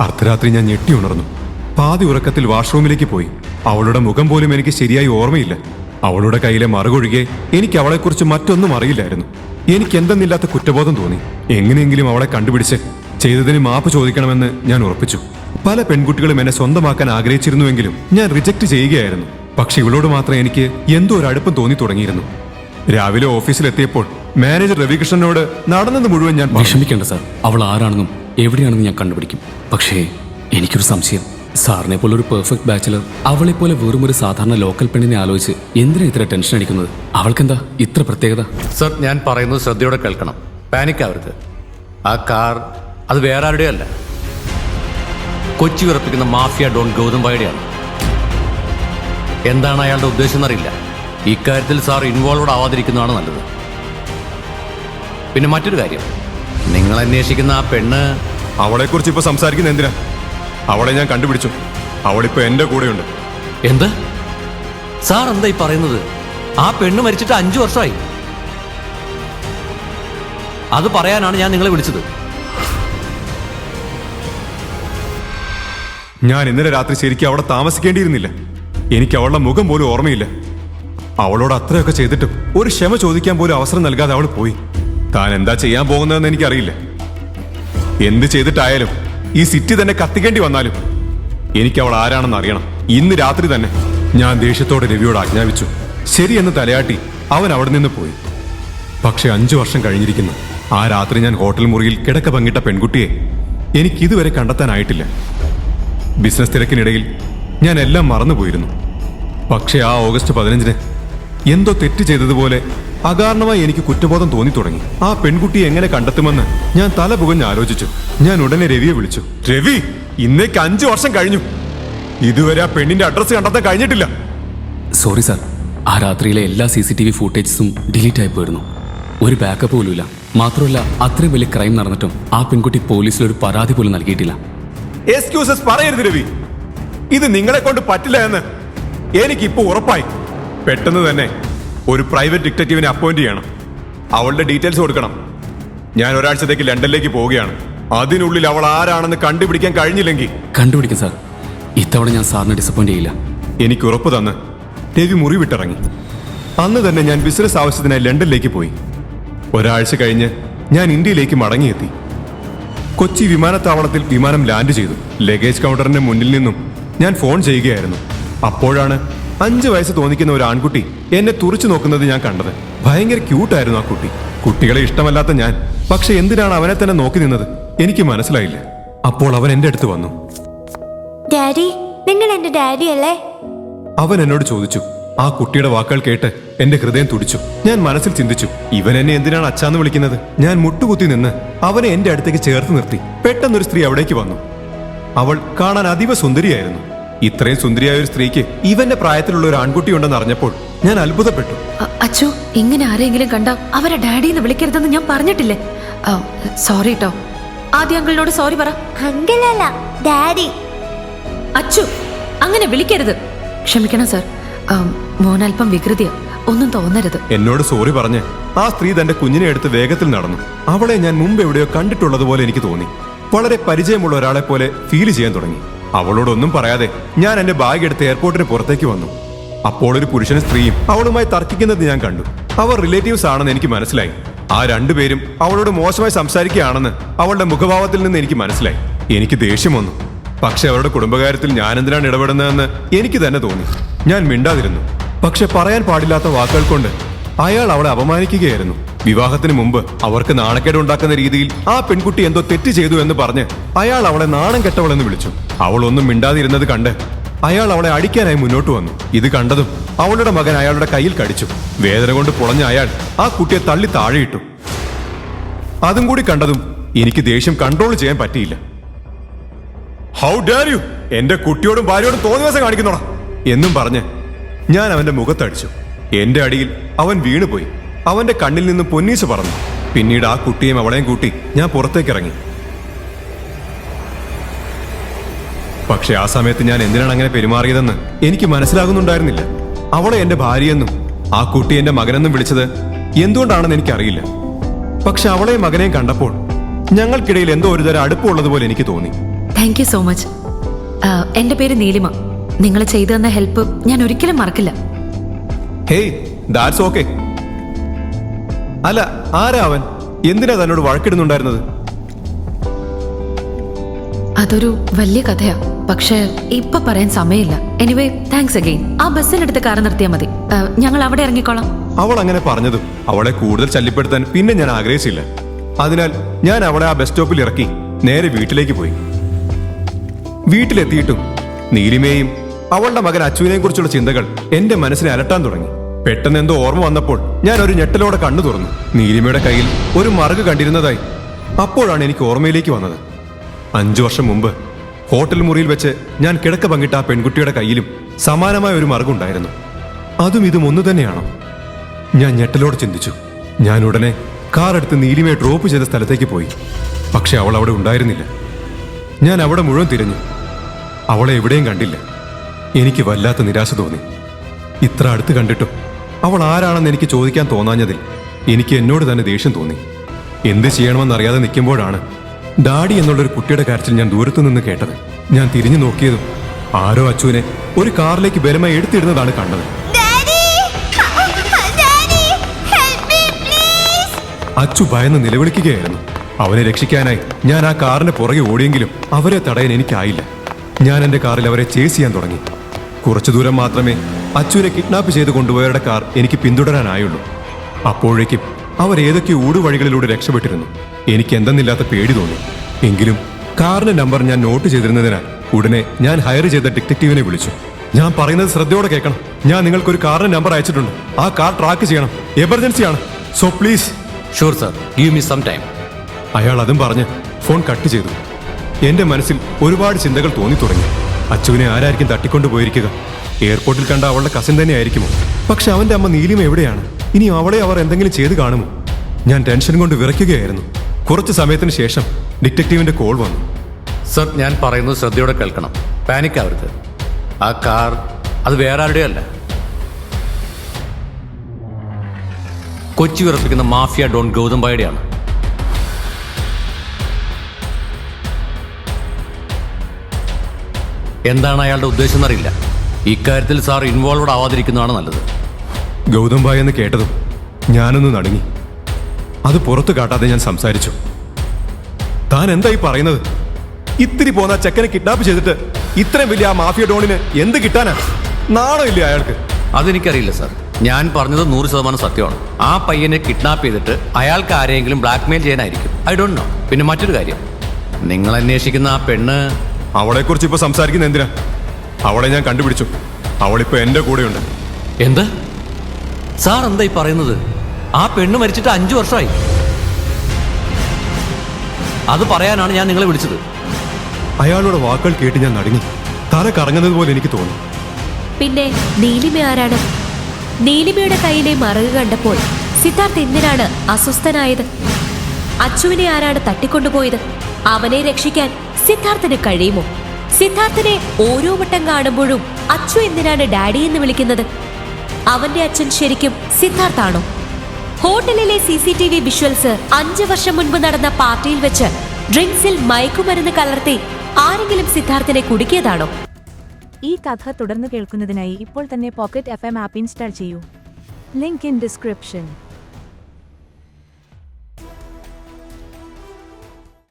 അർദ്ധരാത്രി ഞാൻ ഞെട്ടി ഉണർന്നു. പാതി ഉറക്കത്തിൽ വാഷ്റൂമിലേക്ക് പോയി. അവളുടെ മുഖം പോലും എനിക്ക് ശരിയായി ഓർമ്മയില്ല. അവളുടെ കയ്യിലെ മറുകൊഴികെ എനിക്ക് അവളെക്കുറിച്ച് മറ്റൊന്നും അറിയില്ലായിരുന്നു. എനിക്ക് എന്തെന്നില്ലാത്ത കുറ്റബോധം തോന്നി. എങ്ങനെയെങ്കിലും അവളെ കണ്ടുപിടിച്ച് ചെയ്തതിന് മാപ്പ് ചോദിക്കണമെന്ന് ഞാൻ ഉറപ്പിച്ചു. പല പെൺകുട്ടികളും എന്നെ സ്വന്തമാക്കാൻ ആഗ്രഹിച്ചിരുന്നുവെങ്കിലും ഞാൻ റിജക്ട് ചെയ്യുകയായിരുന്നു. പക്ഷെ ഇവളോട് മാത്രം എനിക്ക് എന്തോ ഒരു അടുപ്പം തോന്നി തുടങ്ങിയിരുന്നു. രാവിലെ ഓഫീസിലെത്തിയപ്പോൾ മാനേജർ രവികൃഷ്ണനോട് നടന്നത് മുഴുവൻ ഞാൻ. വിഷമിക്കേണ്ട സാർ. അവൾ ആരാണെന്നും എവിടെയാണെന്നും ഞാൻ കണ്ടുപിടിക്കും. പക്ഷേ എനിക്കൊരു സംശയം. സാറിനെ പോലെ ഒരു പെർഫെക്റ്റ് ബാച്ചിലർ അവളെ പോലെ വെറും ഒരു സാധാരണ ലോക്കൽ പെണ്ണിനെ ആലോചിച്ച് എന്തിനാ ഇത്ര ടെൻഷൻ അടിക്കുന്നത്? അവൾക്കെന്താ ഇത്ര പ്രത്യേകത? സർ ഞാൻ പറയുന്നത് ശ്രദ്ധയോടെ കേൾക്കണം. പാനിക് ആവരുത്. ആ കാർ അത് വേറെ ആരുടെയും അല്ല. കൊച്ചി ഉറപ്പിക്കുന്ന മാഫിയ ഡോൺ ഗൗതംബായുടെയാണ് എന്താണ് അയാളുടെ ഉദ്ദേശം എന്നറിയില്ല. ഇക്കാര്യത്തിൽ സാർ ഇൻവോൾവ്ഡ് ആവാതിരിക്കുന്നതാണ് നല്ലത്. പിന്നെ മറ്റൊരു കാര്യം. നിങ്ങൾ അന്വേഷിക്കുന്ന ആ പെണ്ണ് അവളെക്കുറിച്ച് ഇപ്പൊ സംസാരിക്കുന്ന എന്തിനാ? അവളെ ഞാൻ കണ്ടുപിടിച്ചു. അവളിപ്പോ എന്റെ കൂടെയുണ്ട്. എന്ത്? സാർ എന്താ ഈ പറയുന്നത്? ആ പെണ്ണ് മരിച്ചിട്ട് അഞ്ചു വർഷമായി. അത് പറയാനാണ് ഞാൻ നിങ്ങളെ വിളിച്ചത്. ഞാൻ ഇന്നലെ രാത്രി ശരിക്കും അവിടെ താമസിക്കേണ്ടിയിരുന്നില്ല. എനിക്ക് അവളുടെ മുഖം പോലും ഓർമ്മയില്ല. അവളോട് അത്രയൊക്കെ ചെയ്തിട്ടും ഒരു ക്ഷമ ചോദിക്കാൻ പോലും അവസരം നൽകാതെ അവൾ പോയി. താൻ എന്താ ചെയ്യാൻ പോകുന്നതെന്ന് എനിക്കറിയില്ല. എന്ത് ചെയ്തിട്ടായാലും ഈ സിറ്റി തന്നെ കത്തിക്കേണ്ടി വന്നാലും എനിക്ക് അവൾ ആരാണെന്ന് അറിയണം. ഇന്ന് രാത്രി തന്നെ ഞാൻ ദേഷ്യത്തോടെ രവിയോട് ആജ്ഞാപിച്ചു. ശരിയെന്ന് തലയാട്ടി അവൻ അവിടെ നിന്ന് പോയി. പക്ഷെ അഞ്ചു വർഷം കഴിഞ്ഞിരിക്കുന്നു. ആ രാത്രി ഞാൻ ഹോട്ടൽ മുറിയിൽ കിടക്ക പങ്കിട്ട പെൺകുട്ടിയെ എനിക്ക് ഇതുവരെ കണ്ടെത്താനായിട്ടില്ല. ബിസിനസ് തിരക്കിനിടയിൽ ഞാൻ എല്ലാം മറന്നുപോയിരുന്നു. പക്ഷേ ആ ഓഗസ്റ്റ് പതിനഞ്ചിന് എന്തോ തെറ്റ് ചെയ്തതുപോലെ അകാരണമായി എനിക്ക് കുറ്റബോധം തോന്നി തുടങ്ങി ആ പെൺകുട്ടിയെ എങ്ങനെ കണ്ടെത്തുമെന്ന് ഞാൻ തല പുകഞ്ഞ് ആലോചിച്ചു. ഞാൻ ഉടനെ രവിയെ വിളിച്ചു. രവി ഇന്നേക്ക് അഞ്ചു വർഷം കഴിഞ്ഞു. ഇതുവരെ ആ പെണ്ണിന്റെ അഡ്രസ് കണ്ടെത്താൻ കഴിഞ്ഞിട്ടില്ല. Sorry sir. ആ രാത്രിയിലെ എല്ലാ സി സി ടി വി ഫുട്ടേജസും ഡിലീറ്റ് ആയി പോയിരുന്നു. ഒരു ബാക്കപ്പ് പോലും ഇല്ല മാത്രമല്ല അത്രയും വലിയ ക്രൈം നടന്നിട്ടും ആ പെൺകുട്ടി പോലീസിൽ ഒരു പരാതി പോലും നൽകിയിട്ടില്ല. എക്സ്ക്യൂസസ് പറയരുത് രവി. ഇത് നിങ്ങളെ കൊണ്ട് പറ്റില്ല എന്ന് എനിക്കിപ്പോ ഉറപ്പായി. പെട്ടെന്ന് തന്നെ ഒരു പ്രൈവറ്റ് ഡിറ്റക്റ്റീവിനെ അപ്പോയിന്റ് ചെയ്യണം. അവളുടെ ഡീറ്റെയിൽസ് കൊടുക്കണം. ഞാൻ ഒരാഴ്ചത്തേക്ക് ലണ്ടനിലേക്ക് പോവുകയാണ്. അതിനുള്ളിൽ അവൾ ആരാണെന്ന് കണ്ടുപിടിക്കാൻ കഴിഞ്ഞില്ലെങ്കിൽ കണ്ടുപിടിക്കും സാർ. ഇത്തവണ ഞാൻ സാറിനെ ഡിസപ്പോയിന്റ് ചെയ്യില്ല. എനിക്ക് ഉറപ്പ് തന്ന്. രവി മുറി വിട്ടിറങ്ങി അന്ന് തന്നെ ഞാൻ ബിസിനസ് ആവശ്യത്തിനായി ലണ്ടനിലേക്ക് പോയി. ഒരാഴ്ച കഴിഞ്ഞ് ഞാൻ ഇന്ത്യയിലേക്ക് മടങ്ങിയെത്തി. കൊച്ചി വിമാനത്താവളത്തിൽ വിമാനം ലാൻഡ് ചെയ്തു. ലഗേജ് കൗണ്ടറിന്റെ മുന്നിൽ നിന്നും ഞാൻ ഫോൺ ചെയ്യുകയായിരുന്നു. അപ്പോഴാണ് അഞ്ച് വയസ്സ് തോന്നിക്കുന്ന ഒരു ആൺകുട്ടി എന്നെ തുറച്ചു നോക്കുന്നത് ഞാൻ കണ്ടത്. ഭയങ്കര ക്യൂട്ടായിരുന്നു ആ കുട്ടി. കുട്ടികളെ ഇഷ്ടമല്ലാത്ത ഞാൻ. പക്ഷെ എന്തിനാണ് അവനെ തന്നെ നോക്കി നിന്നത്? എനിക്ക് മനസ്സിലായില്ല. അപ്പോൾ അവൻ എന്റെ അടുത്ത് വന്നു. ഡാഡി നിങ്ങൾ എന്റെ ഡാഡി അല്ലേ? അവൻ എന്നോട് ചോദിച്ചു. ആ കുട്ടിയുടെ വാക്കുകൾ കേട്ട് എന്റെ ഹൃദയം തുടിച്ചു. ഞാൻ മനസ്സിൽ ചിന്തിച്ചു ഇവൻ എന്നെ എന്തിനാണ് അച്ചാന്ന് വിളിക്കുന്നത്? ഞാൻ മുട്ടുകുത്തി നിന്ന് അവനെ എന്റെ അടുത്തേക്ക് ചേർത്ത് നിർത്തി. പെട്ടെന്നൊരു സ്ത്രീ അവിടേക്ക് വന്നു. അവൾ കാണാൻ അതീവ സുന്ദരിയായിരുന്നു. ഇത്രയും സുന്ദരിയായ ഒരു സ്ത്രീക്ക് ഇവന്റെ പ്രായത്തിലുള്ള ഒരു ആൺകുട്ടി ഉണ്ടെന്ന് അറിഞ്ഞപ്പോൾ ഞാൻ അത്ഭുതപ്പെട്ടു. അ- അച്ചു ഇങ്ങനെ ആരെങ്കിലും കണ്ട അവരെ ഡാഡി എന്ന് വിളിക്കരുതെന്ന് ഞാൻ പറഞ്ഞിട്ടില്ലേ? സോറി കേട്ടോ ആദ്യ അങ്കിളിനോട് സോറി പറ. അങ്കിളല്ല ഡാഡി. അച്ചു അങ്ങനെ വിളിക്കരുത്. ക്ഷമിക്കണം സർ. മോൻ അല്പം വികൃതിയാ. ഒന്നും തോന്നരുത്. എന്നോട് സോറി പറഞ്ഞ് ആ സ്ത്രീ തന്റെ കുഞ്ഞിനെ എടുത്ത് വേഗത്തിൽ നടന്നു. അവളെ ഞാൻ മുമ്പ് എവിടെയോ കണ്ടിട്ടുള്ളതുപോലെ എനിക്ക് തോന്നി. വളരെ പരിചയമുള്ള ഒരാളെ പോലെ ഫീൽ ചെയ്യാൻ തുടങ്ങി. അവളോടൊന്നും പറയാതെ ഞാൻ എന്റെ ബാഗ് എടുത്ത് എയർപോർട്ടിന് പുറത്തേക്ക് വന്നു. അപ്പോൾ ഒരു പുരുഷനും സ്ത്രീയും അവളുമായി തർക്കിക്കുന്നത് ഞാൻ കണ്ടു. അവർ റിലേറ്റീവ്സ് ആണെന്ന് എനിക്ക് മനസ്സിലായി. ആ രണ്ടുപേരും അവളോട് മോശമായി സംസാരിക്കുകയാണെന്ന് അവളുടെ മുഖഭാവത്തിൽ നിന്ന് എനിക്ക് മനസ്സിലായി. എനിക്ക് ദേഷ്യം വന്നു. പക്ഷെ അവരുടെ കുടുംബകാര്യത്തിൽ ഞാൻ എന്തിനാണ് ഇടപെടുന്നതെന്ന് എനിക്ക് തന്നെ തോന്നി. ഞാൻ മിണ്ടാതിരുന്നു. പക്ഷെ പറയാൻ പാടില്ലാത്ത വാക്കുകൾ കൊണ്ട് അയാൾ അവളെ അപമാനിക്കുകയായിരുന്നു. വിവാഹത്തിന് മുമ്പ് അവർക്ക് നാണക്കേട് ഉണ്ടാക്കുന്ന രീതിയിൽ ആ പെൺകുട്ടി എന്തോ തെറ്റ് ചെയ്തു എന്ന് പറഞ്ഞ് അയാൾ അവളെ നാണം കെട്ടവളെന്ന് വിളിച്ചു. അവൾ ഒന്നും മിണ്ടാതിരുന്നത് കണ്ട് അയാൾ അവളെ അടിക്കാനായി മുന്നോട്ട് വന്നു. ഇത് കണ്ടതും അവളുടെ മകൻ അയാളുടെ കയ്യിൽ കടിച്ചു. വേദന കൊണ്ട് പുളഞ്ഞ അയാൾ ആ കുട്ടിയെ തള്ളി താഴെയിട്ടു. അതും കൂടി കണ്ടതും എനിക്ക് ദേഷ്യം കൺട്രോൾ ചെയ്യാൻ പറ്റിയില്ല. ഹൗ ഡാർ യു എന്റെ കുട്ടിയോടും ഭാര്യയോടും തോന്നിവാസം കാണിക്കുന്നോടാ? എന്നും പറഞ്ഞ് ഞാൻ അവന്റെ മുഖത്തടിച്ചു. എന്റെ അടിയിൽ അവൻ വീണുപോയി. അവന്റെ കണ്ണിൽ നിന്ന് പൊന്നീസ് പറന്നു. പിന്നീട് ആ കുട്ടിയും അവളെയും കൂട്ടി ഞാൻ പുറത്തേക്ക് പക്ഷെ ആ സമയത്ത് ഞാൻ എന്തിനാണ് അങ്ങനെ പെരുമാറിയതെന്ന് എനിക്ക് മനസ്സിലാകുന്നുണ്ടായിരുന്നില്ല. അവളെ എന്റെ ഭാര്യയെന്നും ആ കുട്ടി എന്റെ മകനെന്നും വിളിച്ചത് എന്തുകൊണ്ടാണെന്ന് എനിക്കറിയില്ല. പക്ഷെ അവളെ മകനെയും കണ്ടപ്പോൾ ഞങ്ങൾക്കിടയിൽ എന്തോ ഒരു തരം അടുപ്പമുള്ളതുപോലെ എനിക്ക് തോന്നി. താങ്ക് യു സോ മച്ച് എന്റെ പേര് നീലിമ. നിങ്ങൾ ചെയ്തു തന്ന ഹെൽപ്പ് ഞാൻ ഒരിക്കലും മറക്കില്ല. Hey that's okay. അല്ല ആരാ അവൻ? എന്തിനാ തന്നോട് വഴക്കിടുന്നുണ്ടായിരുന്നത്? അതൊരു വലിയ കഥയാ. പക്ഷേ ഇപ്പൊ പറയാൻ സമയമില്ല. എനിവേ താങ്ക്സ് അഗെയിൻ ആ ബസ്സിനടുത്ത് കാർ നിർത്തിയാൽ മതി. ഞങ്ങൾ അവിടെ ഇറങ്ങിക്കോളാം. അവൾ അങ്ങനെ പറഞ്ഞതും അവളെ കൂടുതൽ ശല്യപ്പെടുത്താൻ പിന്നെ ഞാൻ ആഗ്രഹിച്ചില്ല. അതിനാൽ ഞാൻ അവളെ ആ ബസ് സ്റ്റോപ്പിൽ ഇറക്കി നേരെ വീട്ടിലേക്ക് പോയി. വീട്ടിലെത്തിയിട്ടും നീലിമയും അവളുടെ മകൻ അച്ഛനെയും കുറിച്ചുള്ള ചിന്തകൾ എന്റെ മനസ്സിനെ അലട്ടാൻ തുടങ്ങി. പെട്ടെന്ന് എന്തോ ഓർമ്മ വന്നപ്പോൾ ഞാൻ ഒരു ഞെട്ടലോടെ കണ്ണു തുറന്നു. നീലിമയുടെ കയ്യിൽ ഒരു മറുക് കണ്ടിരുന്നതായി അപ്പോഴാണ് എനിക്ക് ഓർമ്മയിലേക്ക് വന്നത്. അഞ്ചു വർഷം മുമ്പ് ഹോട്ടൽ മുറിയിൽ വെച്ച് ഞാൻ കിടക്ക പങ്കിട്ട ആ പെൺകുട്ടിയുടെ കയ്യിലും സമാനമായ ഒരു മറുകുണ്ടായിരുന്നു അതും ഇതും ഒന്നു തന്നെയാണോ? ഞാൻ ഞെട്ടലോട് ചിന്തിച്ചു. ഞാൻ ഉടനെ കാർ എടുത്ത് നീലിമയെ ഡ്രോപ്പ് ചെയ്ത സ്ഥലത്തേക്ക് പോയി. പക്ഷെ അവൾ അവിടെ ഉണ്ടായിരുന്നില്ല. ഞാൻ അവിടെ മുഴുവൻ തിരഞ്ഞു. അവളെ എവിടെയും കണ്ടില്ല. എനിക്ക് വല്ലാത്ത നിരാശ തോന്നി. ഇത്ര അടുത്ത് കണ്ടിട്ടും അവൾ ആരാണെന്ന് എനിക്ക് ചോദിക്കാൻ തോന്നാഞ്ഞതിൽ എനിക്ക് എന്നോട് തന്നെ ദേഷ്യം തോന്നി. എന്ത് ചെയ്യണമെന്നറിയാതെ നിൽക്കുമ്പോഴാണ് ഡാഡി എന്നുള്ളൊരു കുട്ടിയുടെ കരച്ചിൽ ഞാൻ ദൂരത്തു നിന്ന് കേട്ടത്. ഞാൻ തിരിഞ്ഞു നോക്കിയതും ആരോ അച്ചുവിനെ ഒരു കാറിലേക്ക് ബലമായി എടുത്തിടുന്നതാണ് കണ്ടത്. അച്ചു ഭയന്ന് നിലവിളിക്കുകയായിരുന്നു. അവനെ രക്ഷിക്കാനായി ഞാൻ ആ കാറിന് പുറകെ ഓടിയെങ്കിലും അവരെ തടയാൻ എനിക്കായില്ല. ഞാൻ എന്റെ കാറിൽ അവരെ ചേസ് ചെയ്യാൻ തുടങ്ങി. കുറച്ചു ദൂരം മാത്രമേ അച്ചുവിനെ കിഡ്നാപ്പ് ചെയ്ത് കൊണ്ടുപോയവരുടെ കാർ എനിക്ക് പിന്തുടരാനായുള്ളൂ. അപ്പോഴേക്കും അവർ ഏതൊക്കെ ഊടുവഴികളിലൂടെ രക്ഷപ്പെട്ടിരുന്നു? എനിക്ക് എന്തെന്നില്ലാത്ത പേടി തോന്നി. എങ്കിലും കാറിന്റെ നമ്പർ ഞാൻ നോട്ട് ചെയ്തിരുന്നതിനാൽ ഉടനെ ഞാൻ ഹയർ ചെയ്ത ഡിറ്റക്റ്റീവിനെ വിളിച്ചു. ഞാൻ പറയുന്നത് ശ്രദ്ധയോടെ കേൾക്കണം. ഞാൻ നിങ്ങൾക്ക് ഒരു കാറിന്റെ നമ്പർ അയച്ചിട്ടുണ്ട്. ആ കാർ ട്രാക്ക് ചെയ്യണം. എമർജൻസി ആണ്. So please sure sir give me some time അയാൾ അതും പറഞ്ഞ് ഫോൺ കട്ട് ചെയ്തു. എന്റെ മനസ്സിൽ ഒരുപാട് ചിന്തകൾ തോന്നി തുടങ്ങി. അച്ചുവിനെ ആരായിരിക്കും തട്ടിക്കൊണ്ടു പോയിരിക്കുക എയർപോർട്ടിൽ കണ്ട അവളുടെ കസിൻ തന്നെ ആയിരിക്കുമോ പക്ഷെ അവന്റെ അമ്മ നീലിമ എവിടെയാണ്? ഇനി അവളെ അവർ എന്തെങ്കിലും ചെയ്ത് കാണുമോ? ഞാൻ ടെൻഷൻ കൊണ്ട് വിറയ്ക്കുകയായിരുന്നു. കുറച്ച് സമയത്തിന് ശേഷം ഡിറ്റക്റ്റീവിന്റെ കോൾ വന്നു. സർ ഞാൻ പറയുന്നത് ശ്രദ്ധയോടെ കേൾക്കണം. പാനിക് ആവരുത് ആ കാർ അത് വേറെ ആരുടെയല്ല കൊച്ചി വിറപ്പിക്കുന്ന മാഫിയ ഡോൺ ഗൗതംബായുടെയാണ് എന്താണ് അയാളുടെ ഉദ്ദേശം എന്നറിയില്ല. ഇക്കാര്യത്തിൽ സാർ ഇൻവോൾവഡ് ആവാതിരിക്കുന്നതാണ് നല്ലത്. ഗൗതം ഭായ് എന്ന് കേട്ടതും ഞാനൊന്ന് നടങ്ങി. അത് പുറത്തു കാട്ടാതെ ഞാൻ സംസാരിച്ചു. താൻ എന്തായി പറയുന്നത്? ഇത്തിരി പോന്ന ചെക്കനെ കിഡ്നാപ്പ് ചെയ്തിട്ട് ഇത്രയും വലിയ ആ മാഫിയ ഡോണിന് എന്ത് കിട്ടാനാ? നാണോ ഇല്ലേ അയാൾക്ക്? അതെനിക്കറിയില്ല സാർ ഞാൻ പറഞ്ഞത് നൂറ് ശതമാനം സത്യമാണ്. ആ പയ്യനെ കിഡ്നാപ്പ് ചെയ്തിട്ട് അയാൾക്ക് ആരെങ്കിലും ബ്ലാക്ക്മെയിൽ ചെയ്യാനായിരിക്കും. ഐ ഡോണ്ട് നോ പിന്നെ മറ്റൊരു കാര്യം. നിങ്ങൾ അന്വേഷിക്കുന്ന ആ പെണ്ണ് അവളെ കുറിച്ച് ഇപ്പൊ സംസാരിക്കുന്ന എന്തിനാ? അവളെ ഞാൻ കണ്ടുപിടിച്ചു. അവളിപ്പോ എന്റെ കൂടെയുണ്ട്. എന്ത്? സാർ എന്താ ഈ പറയുന്നത്? ആ പെണ്ണ് മരിച്ചിട്ട് അഞ്ചു വർഷമായി. അത് പറയാനാണ് ഞാൻ നിങ്ങളെ വിളിച്ചത്. അയാളുടെ വാക്കുകൾ കേട്ട് ഞാൻ നടുങ്ങി. തല കറങ്ങുന്നത് പോലെ എനിക്ക് തോന്നി. പിന്നെ നീലിമ ആരാണ്? നീലിമയുടെ കയ്യിലെ മറുക കണ്ടപ്പോൾ സിദ്ധാർത്ഥ് എന്തിനാണ് അസ്വസ്ഥനായത്? അച്ചുവിനെ ആരാണ് തട്ടിക്കൊണ്ടുപോയത്? അവനെ രക്ഷിക്കാൻ സിദ്ധാർത്ഥിന് കഴിയുമോ? സിദ്ധാർത്ഥിനെ ഓരോ വട്ടം കാണുമ്പോഴും അച്ചു എന്തിനാണ് ഡാഡി എന്ന് വിളിക്കുന്നത്? അവന്റെ അച്ഛൻ ശരിക്കും സിദ്ധാർത്ഥാണോ? ഹോട്ടലിലെ C C T V visuals അഞ്ചു വർഷം മുൻപ് നടന്ന പാർട്ടിയിൽ വെച്ച് ഡ്രിങ്ക്സിൽ മയക്കുമരുന്ന് കലർത്തി ആരെങ്കിലും സിദ്ധാർത്ഥിനെ കുടുക്കിയതാണോ? ഈ കഥ തുടർന്ന് കേൾക്കുന്നതിനായി ഇപ്പോൾ തന്നെ pocket F M app install ചെയ്യൂ. Link in description.